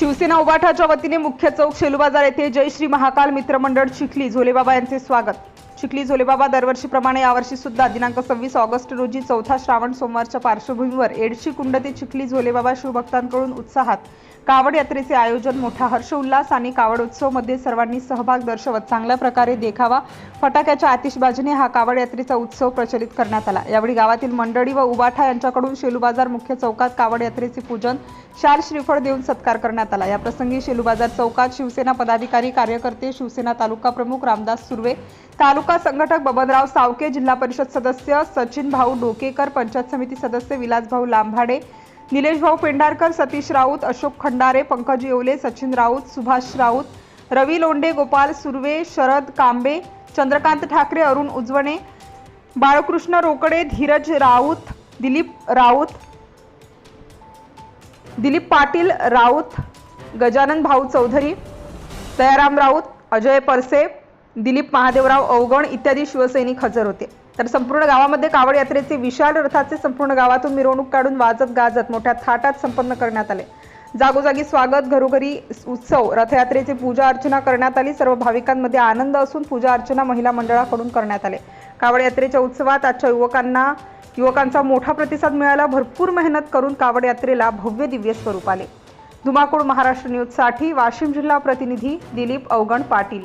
शिवसेना उभाठाच्या वतीने मुख्य चौक शेलू बाजार येथे जय श्री महाकाल मित्रमंडळ चिखली झोलेबाबा यांचे स्वागत. चिखली झोलेबाबा दरवर्षीप्रमाणे यावर्षी सुद्धा दिनांक सव्वीस ऑगस्ट रोजी चौथा श्रावण सोमवारच्या पार्श्वभूमीवर एडशी कुंड ते चिखली झोलेबाबा शिवभक्तांकडून उत्साहात कावड यात्रेचे आयोजन मोठा हर्ष उल्हास आणि कावड उत्सवमध्ये सर्वांनी सहभाग दर्शवत चांगल्या प्रकारे देखावा. फटाक्याच्या आतिषबाजीने हा कावड यात्रेचा उत्सव प्रचलित करण्यात आला. यावेळी गावातील मंडळी व उबाठा यांच्याकडून शेलू बाजार मुख्य चौकात कावड यात्रेचे पूजन शाल श्रीफळ देऊन सत्कार करण्यात आला. या प्रसंगी शेलू बाजार चौकात शिवसेना पदाधिकारी कार्यकर्ते शिवसेना तालुका प्रमुख रामदास सुर्वे तालुका संघटक बबनराव सावके जिल्हा परिषद सदस्य सचिन भाऊ डोकेकर पंचायत समिती सदस्य विलासभाऊ लांभाडे निलेश भाऊ पेंढारकर सतीश राऊत अशोक खंडारे पंकज येवले सचिन राऊत सुभाष राऊत रवी लोंडे गोपाल सुर्वे शरद कांबे चंद्रकांत ठाकरे अरुण उजवणे बाळकृष्ण रोकडे धीरज राऊत दिलीप राऊत दिलीप पाटील राऊत गजानन भाऊ चौधरी दयाराम राऊत अजय परसे दिलीप महादेवराव अवगण इत्यादी शिवसैनिक हजर होते. तर संपूर्ण गावामध्ये कावड यात्रेचे विशाल रथाचे संपूर्ण गावातून मिरवणूक काढून वाजत गाजत मोठ्या थाटात संपन्न करण्यात आले. जागोजागी स्वागत घरोघरी उत्सव रथयात्रेची पूजा अर्चना करण्यात आली. सर्व भाविकांमध्ये आनंद असून पूजा अर्चना महिला मंडळाकडून करण्यात आले. कावड यात्रेच्या उत्सवात आजच्या युवकांना युवकांचा मोठा प्रतिसाद मिळाला. भरपूर मेहनत करून कावड यात्रेला भव्य दिव्य स्वरूप आले. धुमाकूळ महाराष्ट्र न्यूजसाठी वाशिम जिल्हा प्रतिनिधी दिलीप अवगण पाटील.